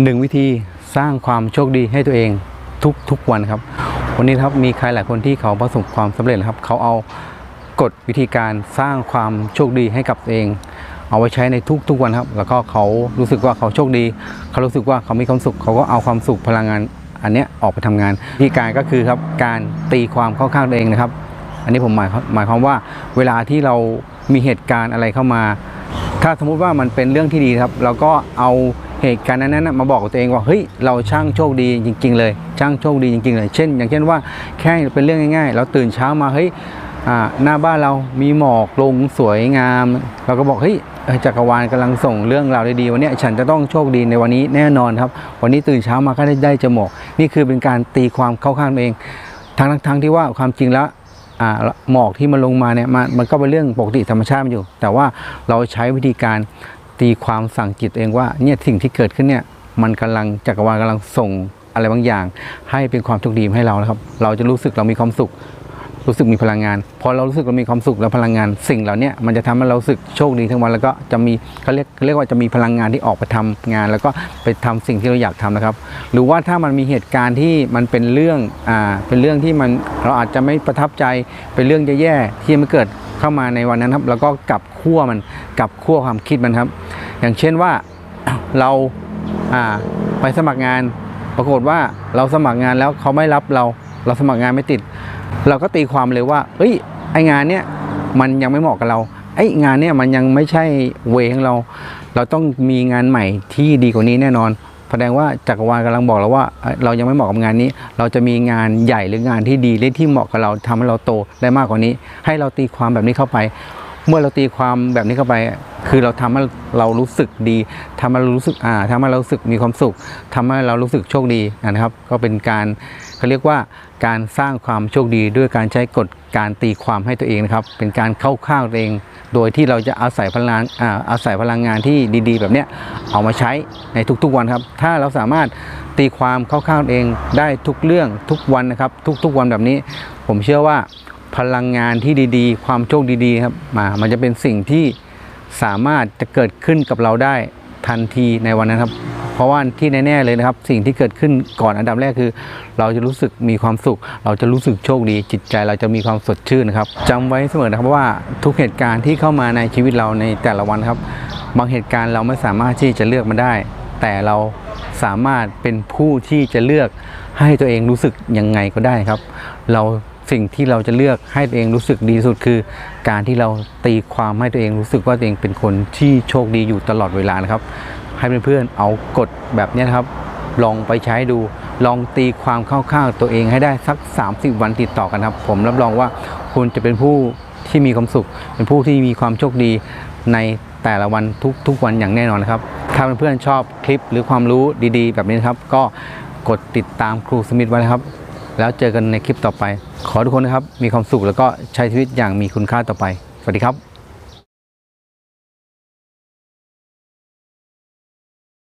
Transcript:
หนึ่งวิธีสร้างความโชคดีให้ตัวเองทุกทุกวันครับ วันนี้ครับมีใครหลายคนที่เขาประสบความสำเร็จครับ เขาเอากฎวิธีการสร้างความโชคดีให้กับตัวเอง เอาไว้ใช้ในทุกทุกวันครับ แล้วก็เขารู้สึกว่าเขาโชคดี เขารู้สึกว่าเขามีความสุข เขาก็เอาความสุขพลังงานอันเนี้ยออกไปทำงานวิธีการก็คือครับการตีความเข้าข้างตัวเองนะครับ อันนี้ผมหมายหมายความว่าเวลาที่เรามีเหตุการณ์อะไรเข้ามา ถ้าสมมุติว่ามันเป็นเรื่องที่ดีครับ เราก็เอา เหตุการณ์นั้นนะมาบอกกับตัวเองว่าเฮ้ยเราช่างโชคดีจริง ๆ เลย ช่างโชคดีจริง ๆ เลย เช่น อย่างเช่นว่าแค่เป็นเรื่องง่าย ๆ เราตื่นเช้ามาเฮ้ยหน้าบ้านเรามีหมอกลงสวยงาม เราก็บอกเฮ้ยจักรวาลกำลังส่งเรื่องราวดีๆวันนี้ฉันจะต้องโชคดีในวันนี้แน่นอนครับ วันนี้ตื่นเช้ามาก็ได้ได้จอหมอกนี่คือเป็นการตีความเข้าข้างตัวเอง ทั้งทั้งที่ว่าความจริงแล้วหมอกที่มันลงมาเนี่ยมันมันก็เป็นเรื่องปกติธรรมชาติมันอยู่ แต่ว่าเราใช้วิธีการ ตีความสั่งจิตเองว่าเนี่ยสิ่งที่เกิดขึ้นเนี่ยมันกำลังจักรวาลกำลังส่งอะไรบางอย่าง ให้เป็นความโชคดีให้เรานะครับ เราจะรู้สึกเรามีความสุข รู้สึกมีพลังงานพอเรารู้สึกเรามีความสุขและพลังงาน สิ่งเหล่านี้มันจะทำให้เราสึกโชคดีทั้งวันแล้วก็จะมีเขาเรียกเรียกว่าจะมีพลังงานที่ออกไปทำงาน แล้วก็ไปทำสิ่งที่เราอยากทำนะครับ หรือว่าถ้ามันมีเหตุการณ์ที่มันเป็นเรื่องอ่าเป็นเรื่องที่มันเราอาจจะไม่ประทับใจเป็นเรื่องแย่ๆที่มันเกิด เข้ามาในวันนั้นครับ แล้วก็กลับขั้วมันกลับขั้วความคิดมันครับ อย่างเช่นว่าเราอ่าไปสมัครงาน ปรากฏว่าเราสมัครงานแล้วเขาไม่รับเรา เราสมัครงานไม่ติด เราก็ตีความเลยว่า เอ้ยไองานเนี้ยมันยังไม่เหมาะกับเราไองานเนี้ยมันยังไม่ใช่เวของเรา เราต้องมีงานใหม่ที่ดีกว่านี้แน่นอน แสดงว่าจักรวาลกำลังบอกเราว่า เรายังไม่เหมาะกับงานนี้ เราจะมีงานใหญ่หรืองานที่ดีและที่เหมาะกับเราทำให้เราโตได้มากกว่านี้ ให้เราตีความแบบนี้เข้าไป เมื่อเราตีความแบบนี้เข้าไป คือเราทำให้เรารู้สึกดีทำให้เรารู้สึกอ่าทำให้เรารู้สึกมีความสุขทำให้เรารู้สึกโชคดีนะครับ ก็เป็นการ เขาเรียกว่าการสร้างความโชคดีด้วยการใช้กฎการตีความให้ตัวเองนะครับ เป็นการเข้าข้างตัวเอง โดยที่เราจะอาศัยพลังอาอาศัยพลังงานที่ดีๆ แบบเนี้ยเอามาใช้ในทุกๆวันครับ ถ้าเราสามารถตีความเข้าข้างตัวเองได้ทุกเรื่องทุกวันนะครับ ทุกๆวันแบบนี้ ผมเชื่อว่าพลังงานที่ดีๆ ความโชคดีๆครับมามันจะเป็นสิ่งที่สามารถจะเกิดขึ้นกับเราได้ทันทีในวันนั้นครับ ราะว่าที่แน่ๆเลยนะครับ สิ่งที่เกิดขึ้นก่อนอันดับแรกคือ เราจะรู้สึกมีความสุข เราจะรู้สึกโชคดี จิตใจเราจะมีความสดชื่นนะครับจำไว้เสมอนะครับว่าทุกเหตุการณ์ที่เข้ามาในชีวิตเราในแต่ละวันครับ บางเหตุการณ์เราไม่สามารถที่จะเลือกมันได้ แต่เราสามารถเป็นผู้ที่จะเลือกให้ตัวเองรู้สึกยังไงก็ได้ครับ เราสิ่งที่เราจะเลือกให้ตัวเองรู้สึกดีสุดคือ การที่เราตีความให้ตัวเองรู้สึกว่าตัวเองเป็นคนที่โชคดีอยู่ตลอดเวลานะครับ ให้เพื่อนๆเอากฎแบบนี้นะครับ ลองไปใช้ดู ลองตีความคร่าวๆตัวเองให้ได้สัก 30 วันติดต่อกันครับ ผมรับรองว่าคุณจะเป็นผู้ที่มีความสุข เป็นผู้ที่มีความโชคดีในแต่ละวันทุกๆวันอย่างแน่นอนนะครับ ถ้าเพื่อนๆชอบคลิปหรือความรู้ดีๆ แบบนี้นครับ ก็กดติดตามครูสมิธไว้นะครับ แล้วเจอกันในคลิปต่อไป ขอทุกคนนะครับ มีความสุขแล้วก็ใช้ชีวิตอย่างมีคุณค่าต่อไป สวัสดีครับ